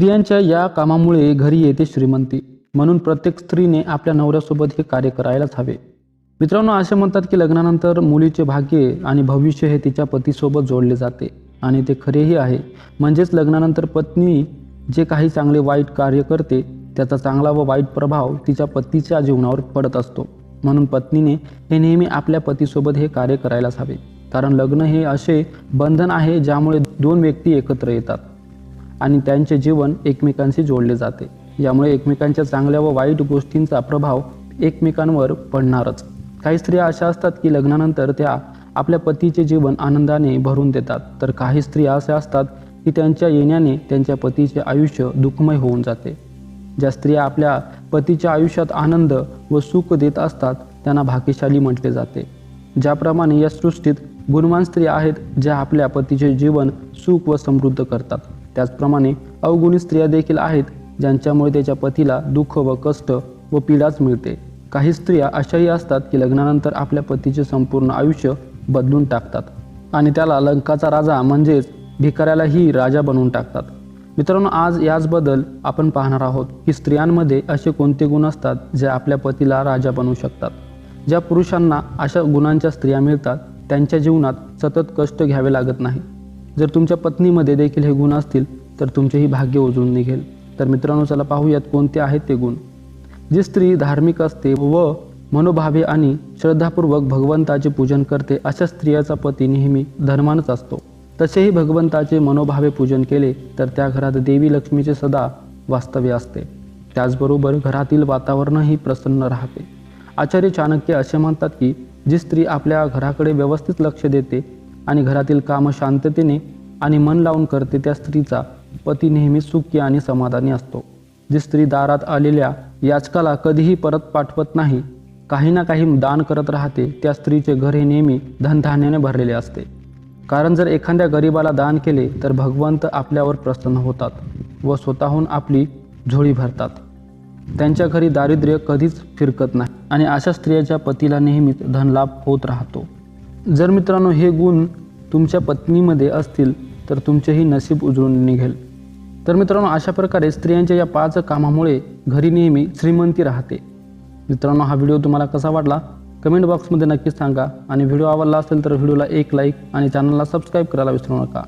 स्त्रियांच्या या कामामुळे घरी येते श्रीमंती. म्हणून प्रत्येक स्त्रीने आपल्या नवऱ्यासोबत हे कार्य करायलाच हवे. मित्रांनो असे म्हणतात की लग्नानंतर मुलीचे भाग्य आणि भविष्य हे तिच्या पतीसोबत जोडले जाते आणि ते खरेही आहे. म्हणजेच लग्नानंतर पत्नी जे काही चांगले वाईट कार्य करते त्याचा चांगला व वाईट प्रभाव तिच्या पतीच्या जीवनावर पडत असतो. म्हणून पत्नीने हे नेहमी आपल्या पतीसोबत हे कार्य करायलाच हवे. कारण लग्न हे असे बंधन आहे ज्यामुळे दोन व्यक्ती एकत्र येतात. आणि त्यांचे जीवन एकमेकांशी जोडले जाते. यामुळे एकमेकांच्या चांगल्या व वाईट गोष्टींचा प्रभाव एकमेकांवर पडणारच. काही स्त्रिया अशा असतात की लग्नानंतर त्या आपल्या पतीचे जीवन आनंदाने भरून देतात. तर काही स्त्रिया अशा असतात की त्यांच्या येण्याने त्यांच्या पतीचे आयुष्य दुःखमय होऊन जाते. ज्या स्त्रिया आपल्या पतीच्या आयुष्यात आनंद व सुख देत असतात त्यांना भाग्यशाली म्हटले जाते. ज्याप्रमाणे या सृष्टीत गुणवान स्त्रिया आहेत ज्या आपल्या पतीचे जीवन सुख व समृद्ध करतात. त्याचप्रमाणे अवगुणी स्त्रिया देखील आहेत ज्यांच्यामुळे त्याच्या पतीला दुःख व कष्ट व पीडाच मिळते. काही स्त्रिया अशाही असतात की लग्नानंतर आपल्या पतीचे संपूर्ण आयुष्य बदलून टाकतात आणि त्याला लंकाचा राजा म्हणजेच भिकाऱ्यालाही राजा बनवून टाकतात. मित्रांनो आज याचबद्दल आपण पाहणार आहोत की स्त्रियांमध्ये असे कोणते गुण असतात जे आपल्या पतीला राजा बनवू शकतात? ज्या पुरुषांना अशा गुणांच्या स्त्रिया मिळतात त्यांच्या जीवनात सतत कष्ट घ्यावे लागत नाही. जर तुमच्या पत्नीमध्ये देखील हे गुण असतील तर तुमचेही भाग्य उजळून निघेल. तर मित्रांनो चला पाहूयात कोणते आहेत ते गुण. जी स्त्री धार्मिक असते व मनोभावे आणि श्रद्धापूर्वक भगवंताचे पूजन करते अशा स्त्रियाचा पती नेहमी धर्मानच असतो. तसेही भगवंताचे मनोभावे पूजन केले तर त्या घरात देवी लक्ष्मीचे सदा वास्तव्य असते. त्याचबरोबर घरातील वातावरणही प्रसन्न राहते. आचार्य चाणक्य असे म्हणतात की जी स्त्री आपल्या घराकडे व्यवस्थित लक्ष देते आणि घरातील कामं शांततेने आणि मन लावून करते त्या स्त्रीचा पती नेहमी सुखी आणि समाधानी असतो. जी स्त्री दारात आलेल्या याचकाला कधीही परत पाठवत नाही काही ना काही दान करत राहते त्या स्त्रीचे घर हे नेहमी धनधान्याने भरलेले असते. कारण जर एखाद्या गरिबाला दान केले तर भगवंत आपल्यावर प्रसन्न होतात व स्वतःहून आपली झोळी भरतात. त्यांच्या घरी दारिद्र्य कधीच फिरकत नाही आणि अशा स्त्रियाच्या पतीला नेहमीच धनलाभ होत राहतो. जर मित्रांनो हे गुण तुमच्या पत्नीमध्ये असतील तर तुमचेही नशीब उजळून निघेल. तर मित्रांनो अशा प्रकारे स्त्रियांच्या या पाच कामामुळे घरी नेहमी श्रीमंती राहते. मित्रांनो हा व्हिडिओ तुम्हाला कसा वाटला? कमेंट बॉक्समध्ये नक्कीच सांगा. आणि व्हिडिओ आवडला असेल तर व्हिडिओला एक लाईक आणि चॅनलला सबस्क्राईब करायला विसरू नका.